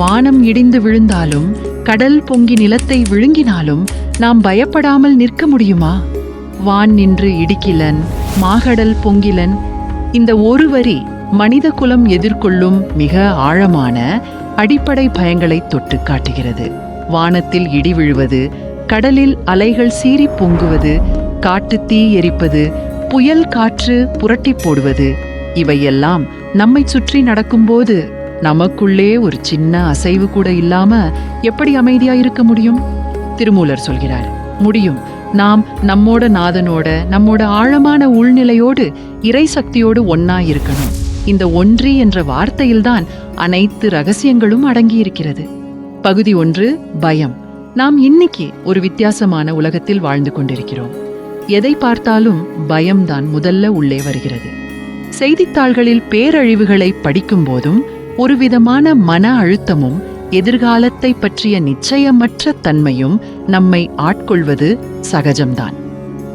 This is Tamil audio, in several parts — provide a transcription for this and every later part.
வானம் இடிந்து விழுந்தாலும் கடல் பொங்கி நிலத்தை விழுங்கினாலும் நாம் பயப்படாமல் நிற்க முடியுமா? வான் நின்று இடிக்கிலன் மாகடல் பொங்கிலன். இந்த ஒரு வரி மனித குலம் எதிர்கொள்ளும் மிக ஆழமான அடிப்படை பயங்களை தொட்டு காட்டுகிறது. வானத்தில் இடி விழுவது கடலில் அலைகள் சீறி பொங்குவது காட்டு தீ எரிப்பது புயல் காற்று புரட்டி போடுவது இவையெல்லாம் நம்மை சுற்றி நடக்கும்போது நமக்குள்ளே ஒரு சின்ன அசைவு கூட இல்லாம எப்படி அமைதியா இருக்க முடியும்? திருமூலர் சொல்கிறார் முடியும். நாம் நம்மோட நாதனோட நம்மோட ஆழமான உள்நிலையோடு இறை சக்தியோடு ஒன்னா இருக்கணும். இந்த ஒன்றி என்ற வார்த்தையில்தான் அனைத்து ரகசியங்களும் அடங்கி இருக்கிறது பகுதி ஒன்று பயம். நாம் இன்னைக்கு ஒரு வித்தியாசமான உலகத்தில் வாழ்ந்து கொண்டிருக்கிறோம். எதை பார்த்தாலும் பயம்தான் முதல்ல உள்ளே வருகிறது. செய்தித்தாள்களில் பேரழிவுகளை படிக்கும் போதும் ஒருவிதமான மன அழுத்தமும் எதிர்காலத்தை பற்றிய நிச்சயமற்ற தன்மையும் நம்மை ஆட்கொள்வது சகஜம்தான்.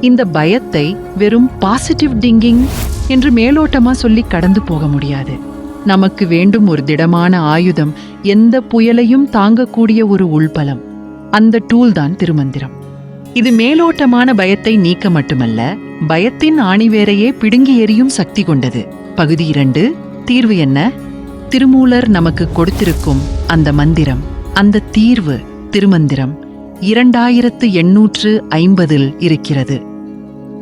இந்த பயத்தை வெறும் பாசிட்டிவ் டிங்கிங் என்று மேலோட்டமா சொல்லி கடந்து போக முடியாது. நமக்கு வேண்டும் ஒரு திடமான ஆயுதம் எந்த புயலையும் தாங்கக்கூடிய ஒரு உள்பலம். அந்த டூல் தான் திருமந்திரம். இது மேலோட்டமான பயத்தை நீக்க மட்டுமல்ல பயத்தின் ஆணிவேரையே பிடுங்கி எறியும் சக்தி கொண்டது. பகுதி இரண்டு தீர்வு என்ன? திருமூலர் நமக்கு கொடுத்திருக்கும் அந்த மந்திரம் அந்த தீர்வு திருமந்திரம் இரண்டாயிரத்து எண்ணூற்று ஐம்பதில் இருக்கிறது.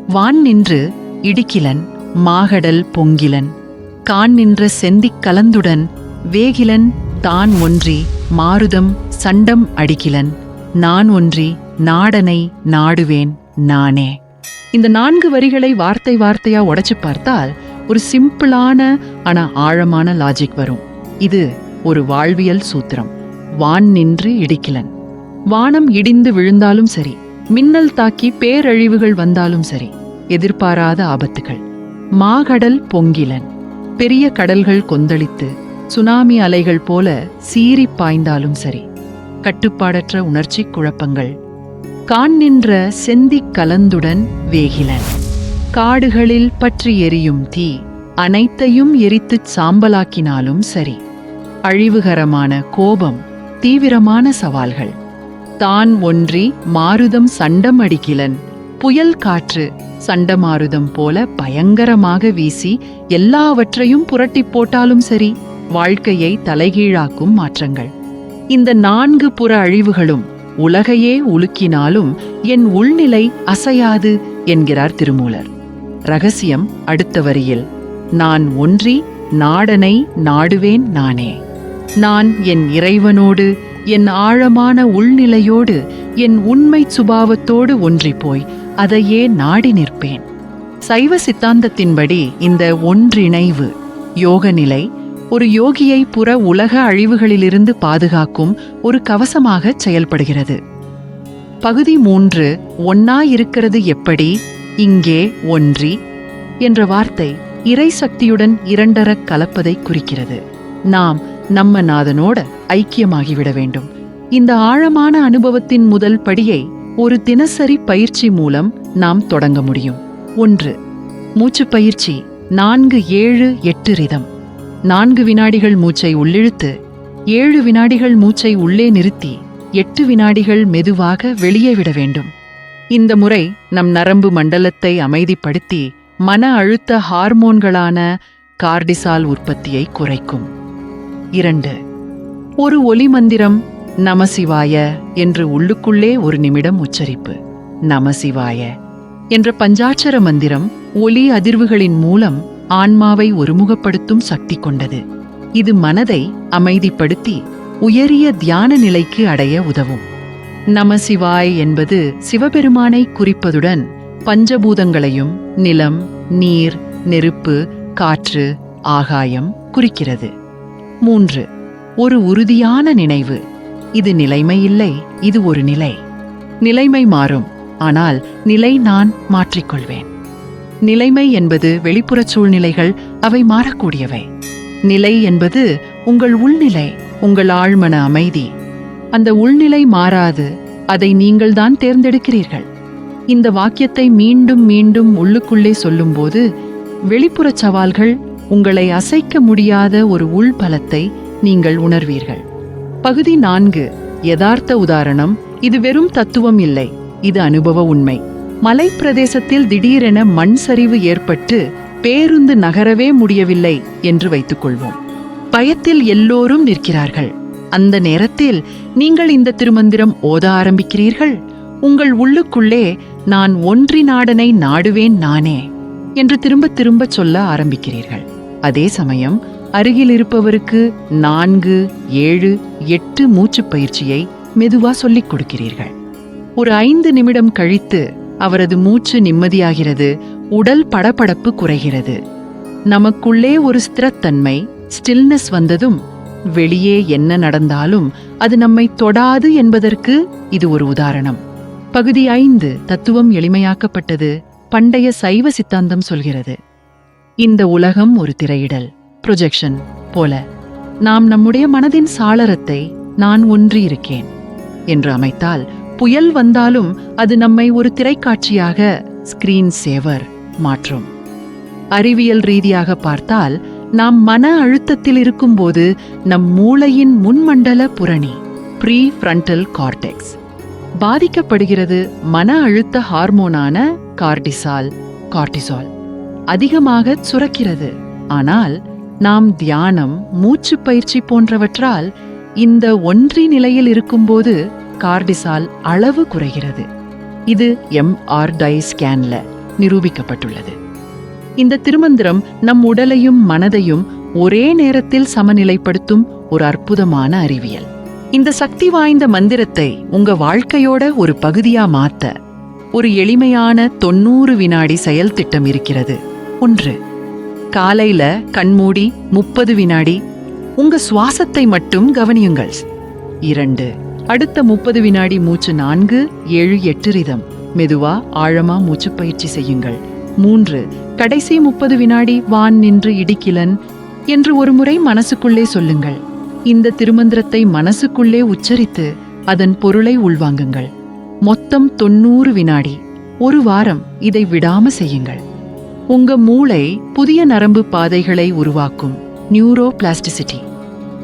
வான் நின்று இடுக்கிலன் மாகடல் பொங்கிலன் கான் நின்ற செந்திக் கலந்துடன் வேகிலன் தான் ஒன்றி மாருதம் சண்டம் அடிக்கிலன் நான் ஒன்றி நாடனை நாடுவேன் நானே. இந்த நான்கு வரிகளை வார்த்தை வார்த்தையா உடைச்சு பார்த்தால் ஒரு சிம்பிளான ஆனால் ஆழமான லாஜிக் வரும். இது ஒரு வாழ்வியல் சூத்திரம். வான் நின்று இடிக்கிலன். வானம் இடிந்து விழுந்தாலும் சரி மின்னல் தாக்கி பேரழிவுகள் வந்தாலும் சரி எதிர்பாராத ஆபத்துகள். மாகடல் பொங்கிலன். பெரிய கடல்கள் கொந்தளித்து சுனாமி அலைகள் போல சீறி பாய்ந்தாலும் சரி கட்டுப்பாடற்ற உணர்ச்சி குழப்பங்கள். கான் நின்ற செந்திக் கலந்துடன் வேகிலன். காடுகளில் பற்றி எரியும் தீ அனைத்தையும் எரித்துச் சாம்பலாக்கினாலும் சரி. அழிவுகரமான கோபம் தீவிரமான சவால்கள். தான் ஒன்றி மாருதம் சண்டம் அடிக்கிலன். புயல் காற்று சண்டமாருதம் போல பயங்கரமாக வீசி எல்லாவற்றையும் புரட்டி போட்டாலும் சரி வாழ்க்கையை தலைகீழாக்கும் மாற்றங்கள். இந்த நான்கு புற அழிவுகளும் உலகையே உலுக்கினாலும் என் உள்நிலை அசையாது என்கிறார் திருமூலர். ரகசியம் அடுத்த வரியில் நான் ஒன்றி நாடனை நாடுவேன் நானே. நான் என் இறைவனோடு என் ஆழமான உள்நிலையோடு என் உண்மை சுபாவத்தோடு ஒன்றி போய் அதையே நாடி நிற்பேன். சைவ சித்தாந்தத்தின்படி இந்த ஒன்றிணைவு யோக நிலை ஒரு யோகியை புற உலக அழிவுகளிலிருந்து பாதுகாக்கும் ஒரு கவசமாக செயல்படுகிறது. பகுதி மூன்று ஒன்னா இருக்கிறது எப்படி? இங்கே ஒன்றி என்ற வார்த்தை இறை சக்தியுடன் இரண்டறக் கலப்பதை குறிக்கிறது. நாம் நம்ம நாதனோட ஐக்கியமாகிவிட வேண்டும். இந்த ஆழமான அனுபவத்தின் முதல் படியை ஒரு தினசரி பயிற்சி மூலம் நாம் தொடங்க முடியும். ஒன்று மூச்சு பயிற்சி. நான்கு ஏழு எட்டு ரிதம். நான்கு வினாடிகள் மூச்சை உள்ளிழுத்து ஏழு வினாடிகள் மூச்சை உள்ளே நிறுத்தி எட்டு வினாடிகள் மெதுவாக வெளியே விட வேண்டும். இந்த முறை நம் நரம்பு மண்டலத்தை அமைதிப்படுத்தி மன அழுத்த ஹார்மோன்களான கார்டிசால் உற்பத்தியை குறைக்கும். இரண்டு ஒரு ஒலி மந்திரம் நமசிவாய என்று உள்ளுக்குள்ளே ஒரு நிமிடம் உச்சரிப்பு. நமசிவாய என்ற பஞ்சாட்சர மந்திரம் ஒலி அதிர்வுகளின் மூலம் ஆன்மாவை ஒருமுகப்படுத்தும் சக்தி கொண்டது. இது மனதை அமைதிப்படுத்தி உயரிய தியான நிலைக்கு அடைய உதவும். நமசிவாய் என்பது சிவபெருமானை குறிப்பதுடன் பஞ்சபூதங்களையும் நிலம் நீர் நெருப்பு காற்று ஆகாயம் குறிக்கிறது. மூன்று. ஒரு உறுதியான நினைவு. இது நிலைமை இல்லை இது ஒரு நிலை. நிலைமை மாறும் ஆனால் நிலை நான் மாற்றிக்கொள்வேன். நிலைமை என்பது வெளிப்புற சூழ்நிலைகள் அவை மாறக்கூடியவை. நிலை என்பது உங்கள் உள்நிலை உங்கள் ஆழ்மன அமைதி. அந்த உள்நிலை மாறாது. அதை நீங்கள்தான் தேர்ந்தெடுக்கிறீர்கள். இந்த வாக்கியத்தை மீண்டும் மீண்டும் உள்ளுக்குள்ளே சொல்லும்போது வெளிப்புற சவால்கள் உங்களை அசைக்க முடியாத ஒரு உள்பலத்தை நீங்கள் உணர்வீர்கள். பகுதி நான்கு யதார்த்த உதாரணம் இது வெறும் தத்துவம் இல்லை இது அனுபவ உண்மை. மலைப் பிரதேசத்தில் திடீரென மண் சரிவு ஏற்பட்டு பேருந்து நகரவே முடியவில்லை என்று வைத்துக்கொள்வோம். பயத்தில் எல்லோரும் நிற்கிறார்கள். அந்த நேரத்தில் நீங்கள் இந்த திருமந்திரம் ஓத ஆரம்பிக்கிறீர்கள்? உங்கள் உள்ளுக்குள்ளே நான் ஒன்றி நாடனை நாடுவேன் நானே என்று திரும்ப திரும்ப சொல்ல ஆரம்பிக்கிறீர்கள். அதே சமயம் அருகில் இருப்பவருக்கு நான்கு ஏழு எட்டு மூச்சுப் பயிற்சியை மெதுவா சொல்லிக் கொடுக்கிறீர்கள். ஒரு ஐந்து நிமிடம் கழித்து அவரது மூச்சு நிம்மதியாகிறது உடல் படபடப்பு குறைகிறது. நமக்குள்ளே ஒரு ஸ்திரத்தன்மை ஸ்டில்னஸ் வந்ததும் வெளியே என்ன நடந்தாலும் அது நம்மை தொடாது என்பதற்கு இது ஒரு உதாரணம். பகுதி ஐந்து தத்துவம் எளிமையாக்கப்பட்டது பண்டைய சைவ சித்தாந்தம் சொல்கிறது. இந்த உலகம் ஒரு திரையிடல் ப்ரொஜெக்ஷன் போல நாம் நம்முடைய மனதின் சாளரத்தை நான் ஒன்றியிருக்கேன் என்று அமைத்தால் புயல் வந்தாலும் அது நம்மை ஒரு திரைக்காட்சியாக ஸ்கிரீன் சேவர் மாற்றும். அறிவியல் ரீதியாக பார்த்தால் நாம் மன அழுத்தத்தில் இருக்கும்போது நம் மூளையின் முன்மண்டல புரணி ப்ரீ ஃப்ரண்டல் கார்டெக்ஸ். பாதிக்கப்படுகிறது மன அழுத்த ஹார்மோனான கார்டிசால் கார்டிசால். அதிகமாக சுரக்கிறது. ஆனால் நாம் தியானம் மூச்சு பயிற்சி போன்றவற்றால் இந்த ஒன்றி நிலையில் இருக்கும்போது கார்டிசால் அளவு குறைகிறது. இது எம்ஆர்டை ஸ்கேன்ல நிரூபிக்கப்பட்டுள்ளது. இந்த திருமந்திரம் நம் உடலையும் மனதையும் ஒரே நேரத்தில் சமநிலைப்படுத்தும் ஒரு அற்புதமான அறிவியல். இந்த சக்தி வாய்ந்த மந்திரத்தை உங்க வாழ்க்கையோட ஒரு பகுதியா மாத்த ஒரு எளிமையான தொண்ணூறு வினாடி செயல் திட்டம் இருக்கிறது. ஒன்று காலையில கண்மூடி முப்பது வினாடி உங்க சுவாசத்தை மட்டும் கவனியுங்கள். இரண்டு அடுத்த முப்பது வினாடி மூச்சு நான்கு ஏழு எட்டு ரிதம். மெதுவா ஆழமா மூச்சு பயிற்சி செய்யுங்கள். மூன்று கடைசி முப்பது வினாடி வான் நின்று இடிக்கிலன் என்று ஒருமுறை மனசுக்குள்ளே சொல்லுங்கள். இந்த திருமந்திரத்தை மனசுக்குள்ளே உச்சரித்து அதன் பொருளை உள்வாங்குங்கள். மொத்தம் தொண்ணூறு வினாடி. ஒரு வாரம் இதை விடாம செய்யுங்கள். உங்க மூளை புதிய நரம்பு பாதைகளை உருவாக்கும். நியூரோ பிளாஸ்டிசிட்டி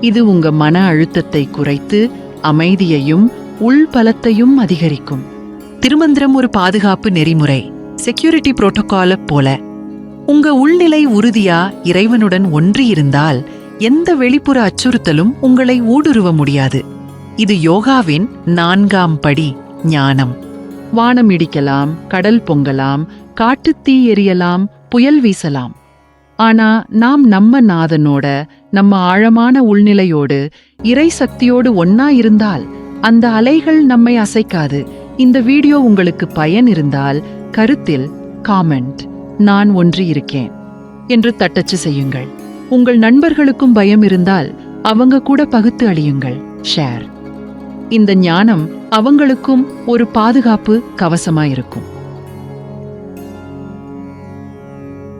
இது உங்க மன அழுத்தத்தை குறைத்து அமைதியையும் உள்பலத்தையும் அதிகரிக்கும். திருமந்திரம் ஒரு பாதுகாப்பு நெறிமுறை. செக்யூரிட்டி புரோட்டோகால போல. உங்க உள்நிலை உறுதியா இறைவனுடன் ஒன்றி இருந்தால் எந்த வெளிப்புற அச்சுறுத்தலும் உங்களை ஊடுருவ முடியாது. இது யோகாவின் நான்காம் படி ஞானம். வானம் இடிக்கலாம் கடல் பொங்கலாம் காட்டுத் தீ எரியலாம் புயல் வீசலாம். ஆனா நாம் நம்ம நாதனோட நம்ம ஆழமான உள்நிலையோடு இறை சக்தியோடு ஒன்னா இருந்தால் அந்த அலைகள் நம்மை அசைக்காது. இந்த வீடியோ உங்களுக்கு பயன் இருந்தால் கருத்தில் காமெண்ட் நான் ஒன்று இருக்கேன் என்று தட்டச்சு செய்யுங்கள். உங்கள் நண்பர்களுக்கும் பயம் இருந்தால் அவங்க கூட பகுத்து அழியுங்கள் ஷேர். இந்த ஞானம் அவங்களுக்கும் ஒரு பாதுகாப்பு கவசமாயிருக்கும்.